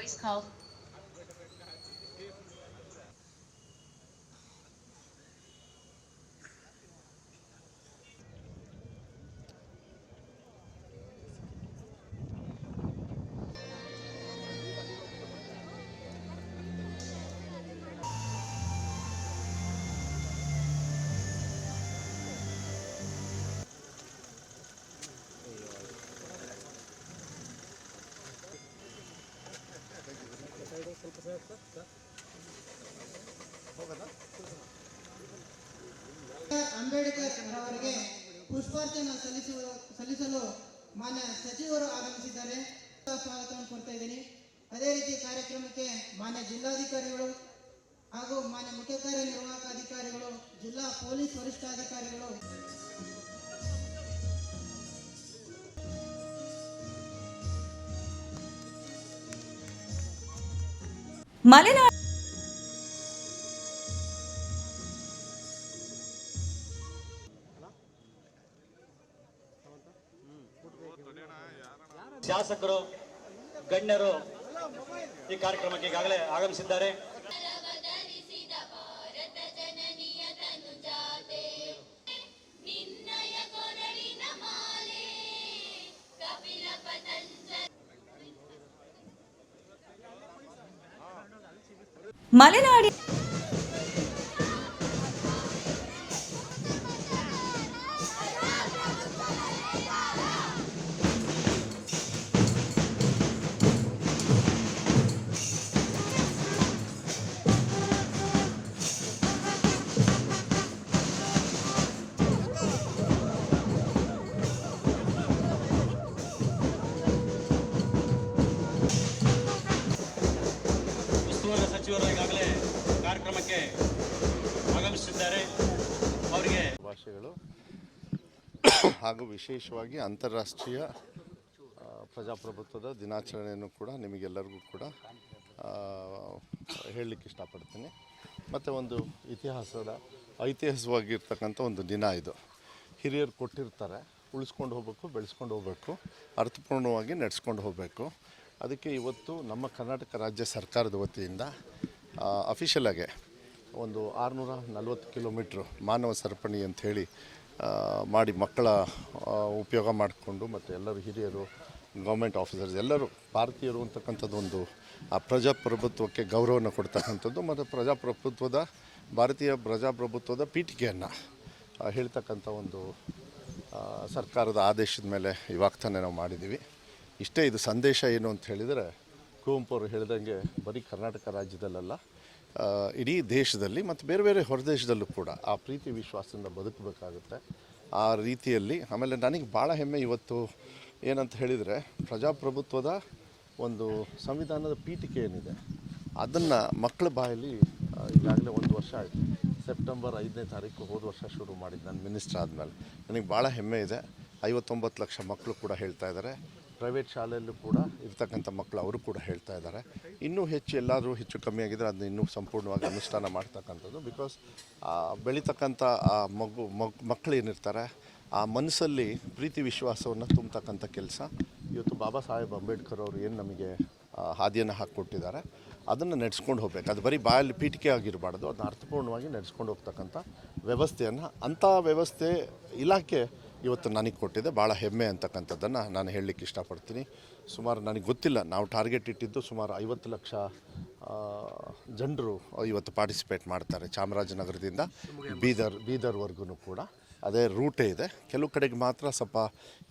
voice called Ambedkar ಅವರಿಗೆ ಪುಷ್ಪಾರ್ಚನೆ ಸಲ್ಲಿಸುವ ಸಲ್ಲಿಸಲು ಮಾನ್ಯ ಸಚಿವರು ಆಗಮಿಸಿದ್ದಾರೆ. ಸ್ವಾಗತವನ್ನು ಕೊಡ್ತಾ ಇದ್ದೀನಿ. ಅದೇ ರೀತಿ ಕಾರ್ಯಕ್ರಮಕ್ಕೆ ಮಾನ್ಯ ಜಿಲ್ಲಾಧಿಕಾರಿಗಳು ಹಾಗೂ ಮಾನ್ಯ ಮುಖ್ಯ ಕಾರ್ಯನಿರ್ವಾಹಕ ಅಧಿಕಾರಿಗಳು, ಜಿಲ್ಲಾ ಪೊಲೀಸ್ ವರಿಷ್ಠಾಧಿಕಾರಿಗಳು ಮಲೆನಾಡು ಶಾಸಕರು ಗಣ್ಯರು ಈ ಕಾರ್ಯಕ್ರಮಕ್ಕೆ ಈಗಾಗಲೇ ಆಗಮಿಸಿದ್ದಾರೆ. ಮಲೆನಾಡಿ ಉಸ್ತುವಾರಿ ಸಚಿವರು ಈಗಾಗಲೇ ಕಾರ್ಯಕ್ರಮಕ್ಕೆ ಆಗಮಿಸಿದ್ದಾರೆ ಅವರಿಗೆ ಭಾಷೆಗಳು ಹಾಗೂ ವಿಶೇಷವಾಗಿ ಅಂತಾರಾಷ್ಟ್ರೀಯ ಪ್ರಜಾಪ್ರಭುತ್ವದ ದಿನಾಚರಣೆಯನ್ನು ಕೂಡ ನಿಮಗೆಲ್ಲರಿಗೂ ಕೂಡ ಹೇಳಲಿಕ್ಕೆ ಇಷ್ಟಪಡ್ತೀನಿ. ಮತ್ತು ಒಂದು ಇತಿಹಾಸದ ಐತಿಹಾಸಿಕವಾಗಿರ್ತಕ್ಕಂಥ ಒಂದು ದಿನ ಇದು. ಹಿರಿಯರು ಕೊಟ್ಟಿರ್ತಾರೆ, ಉಳಿಸ್ಕೊಂಡು ಹೋಗಬೇಕು, ಬೆಳೆಸ್ಕೊಂಡು ಹೋಗಬೇಕು, ಅರ್ಥಪೂರ್ಣವಾಗಿ ನಡೆಸ್ಕೊಂಡು ಹೋಗಬೇಕು. ಅದಕ್ಕೆ ಇವತ್ತು ನಮ್ಮ ಕರ್ನಾಟಕ ರಾಜ್ಯ ಸರ್ಕಾರದ ವತಿಯಿಂದ ಅಫಿಷಿಯಲಾಗೆ ಒಂದು ಆರುನೂರ ನಲ್ವತ್ತು ಕಿಲೋಮೀಟ್ರ್ ಮಾನವ ಸರಪಣಿ ಅಂಥೇಳಿ ಮಾಡಿ ಮಕ್ಕಳ ಉಪಯೋಗ ಮಾಡಿಕೊಂಡು ಮತ್ತು ಎಲ್ಲರೂ ಹಿರಿಯರು ಗೌರ್ಮೆಂಟ್ ಆಫೀಸರ್ಸ್ ಎಲ್ಲರೂ ಭಾರತೀಯರು ಅಂತಕ್ಕಂಥದ್ದು ಒಂದು, ಆ, ಪ್ರಜಾಪ್ರಭುತ್ವಕ್ಕೆ ಗೌರವನ ಕೊಡ್ತಕ್ಕಂಥದ್ದು ಮತ್ತು ಪ್ರಜಾಪ್ರಭುತ್ವದ, ಭಾರತೀಯ ಪ್ರಜಾಪ್ರಭುತ್ವದ ಪೀಠಿಕೆಯನ್ನು ಹೇಳ್ತಕ್ಕಂಥ ಒಂದು ಸರ್ಕಾರದ ಆದೇಶದ ಮೇಲೆ ಇವಾಗ ತಾನೇ ನಾವು ಮಾಡಿದ್ದೀವಿ. ಇಷ್ಟೇ ಇದು ಸಂದೇಶ ಏನು ಅಂತ ಹೇಳಿದರೆ, ಕುವೆಂಪು ಅವರು ಹೇಳಿದಂಗೆ ಬರೀ ಕರ್ನಾಟಕ ರಾಜ್ಯದಲ್ಲಲ್ಲ ಇಡೀ ದೇಶದಲ್ಲಿ ಮತ್ತು ಬೇರೆ ಬೇರೆ ಹೊರದೇಶದಲ್ಲೂ ಕೂಡ ಆ ಪ್ರೀತಿ ವಿಶ್ವಾಸದಿಂದ ಬದುಕಬೇಕಾಗುತ್ತೆ. ಆ ರೀತಿಯಲ್ಲಿ ಆಮೇಲೆ ನನಗೆ ಭಾಳ ಹೆಮ್ಮೆ ಇವತ್ತು ಏನಂತ ಹೇಳಿದರೆ ಪ್ರಜಾಪ್ರಭುತ್ವದ ಒಂದು ಸಂವಿಧಾನದ ಪೀಠಿಕೆ ಏನಿದೆ, ಅದನ್ನು ಮಕ್ಕಳ ಬಾಯಲ್ಲಿ ಈಗಾಗಲೇ ಒಂದು ವರ್ಷ ಆಯಿತು. ಸೆಪ್ಟೆಂಬರ್ ಐದನೇ ತಾರೀಕು ಹೋದ ವರ್ಷ ಶುರು ಮಾಡಿದ್ದು ನಾನು ಮಿನಿಸ್ಟರ್ ಆದಮೇಲೆ. ನನಗೆ ಭಾಳ ಹೆಮ್ಮೆ ಇದೆ. ಐವತ್ತೊಂಬತ್ತು ಲಕ್ಷ ಮಕ್ಕಳು ಕೂಡ ಹೇಳ್ತಾ ಇದ್ದಾರೆ. ಪ್ರೈವೇಟ್ ಶಾಲೆಯಲ್ಲೂ ಕೂಡ ಇರ್ತಕ್ಕಂಥ ಮಕ್ಕಳು ಅವರು ಕೂಡ ಹೇಳ್ತಾ ಇದ್ದಾರೆ. ಇನ್ನೂ ಹೆಚ್ಚು ಎಲ್ಲಾದರೂ ಹೆಚ್ಚು ಕಮ್ಮಿ ಆಗಿದ್ರೆ ಅದನ್ನ ಇನ್ನೂ ಸಂಪೂರ್ಣವಾಗಿ ಅನುಷ್ಠಾನ ಮಾಡ್ತಕ್ಕಂಥದ್ದು ಬಿಕಾಸ್ ಬೆಳೀತಕ್ಕಂಥ, ಆ, ಮಗು, ಮಗ್ ಮಕ್ಕಳು ಏನಿರ್ತಾರೆ, ಆ ಮನಸ್ಸಲ್ಲಿ ಪ್ರೀತಿ ವಿಶ್ವಾಸವನ್ನು ತುಂಬತಕ್ಕಂಥ ಕೆಲಸ. ಇವತ್ತು ಬಾಬಾ ಸಾಹೇಬ್ ಅಂಬೇಡ್ಕರ್ ಅವರು ಏನು ನಮಗೆ ಹಾದಿಯನ್ನು ಹಾಕ್ಕೊಟ್ಟಿದ್ದಾರೆ, ಅದನ್ನು ನಡೆಸ್ಕೊಂಡು ಹೋಗ್ಬೇಕು. ಅದು ಬರೀ ಬಾಯಲ್ಲಿ ಪೀಠಿಕೆ ಆಗಿರಬಾರ್ದು, ಅದನ್ನ ಅರ್ಥಪೂರ್ಣವಾಗಿ ನಡೆಸ್ಕೊಂಡು ಹೋಗ್ತಕ್ಕಂಥ ವ್ಯವಸ್ಥೆಯನ್ನು. ಅಂಥ ವ್ಯವಸ್ಥೆ ಇಲಾಖೆ ಇವತ್ತು ನನಗೆ ಕೊಟ್ಟಿದೆ ಭಾಳ ಹೆಮ್ಮೆ ಅಂತಕ್ಕಂಥದ್ದನ್ನು ನಾನು ಹೇಳಲಿಕ್ಕೆ ಇಷ್ಟಪಡ್ತೀನಿ. ಸುಮಾರು ನನಗೆ ಗೊತ್ತಿಲ್ಲ, ನಾವು ಟಾರ್ಗೆಟ್ ಇಟ್ಟಿದ್ದು ಸುಮಾರು ಐವತ್ತು ಲಕ್ಷ ಜನರು ಇವತ್ತು ಪಾರ್ಟಿಸಿಪೇಟ್ ಮಾಡ್ತಾರೆ ಚಾಮರಾಜನಗರದಿಂದ, ಬೀದರ್ ಬೀದರ್ವರೆಗೂ ಕೂಡ. ಅದೇ ರೂಟೇ ಇದೆ. ಕೆಲವು ಕಡೆಗೆ ಮಾತ್ರ ಸ್ವಲ್ಪ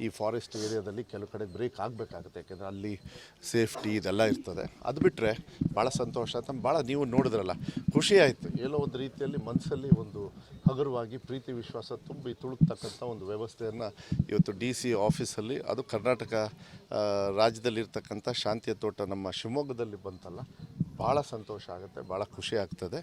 ಈ ಫಾರೆಸ್ಟ್ ಏರಿಯಾದಲ್ಲಿ ಕೆಲವು ಕಡೆ ಬ್ರೇಕ್ ಆಗಬೇಕಾಗುತ್ತೆ. ಯಾಕೆಂದರೆ ಅಲ್ಲಿ ಸೇಫ್ಟಿ ಇದೆಲ್ಲ ಇರ್ತದೆ. ಅದು ಬಿಟ್ಟರೆ ಭಾಳ ಸಂತೋಷ. ಅಂತ ಭಾಳ ನೀವು ನೋಡಿದ್ರಲ್ಲ, ಖುಷಿ ಆಯಿತು. ಎಲ್ಲೋ ಒಂದು ರೀತಿಯಲ್ಲಿ ಮನಸ್ಸಲ್ಲಿ ಒಂದು ಹಗುರವಾಗಿ, ಪ್ರೀತಿ, ವಿಶ್ವಾಸ ತುಂಬಿ ತುಳುಕ್ತಕ್ಕಂಥ ಒಂದು ವ್ಯವಸ್ಥೆಯನ್ನು ಇವತ್ತು ಡಿ ಸಿ ಆಫೀಸಲ್ಲಿ ಅದು ಕರ್ನಾಟಕ ರಾಜ್ಯದಲ್ಲಿರ್ತಕ್ಕಂಥ ಶಾಂತಿಯ ತೋಟ ನಮ್ಮ ಶಿವಮೊಗ್ಗದಲ್ಲಿ ಬಂತಲ್ಲ ಭಾಳ ಸಂತೋಷ ಆಗುತ್ತೆ ಭಾಳ ಖುಷಿ ಆಗ್ತದೆ.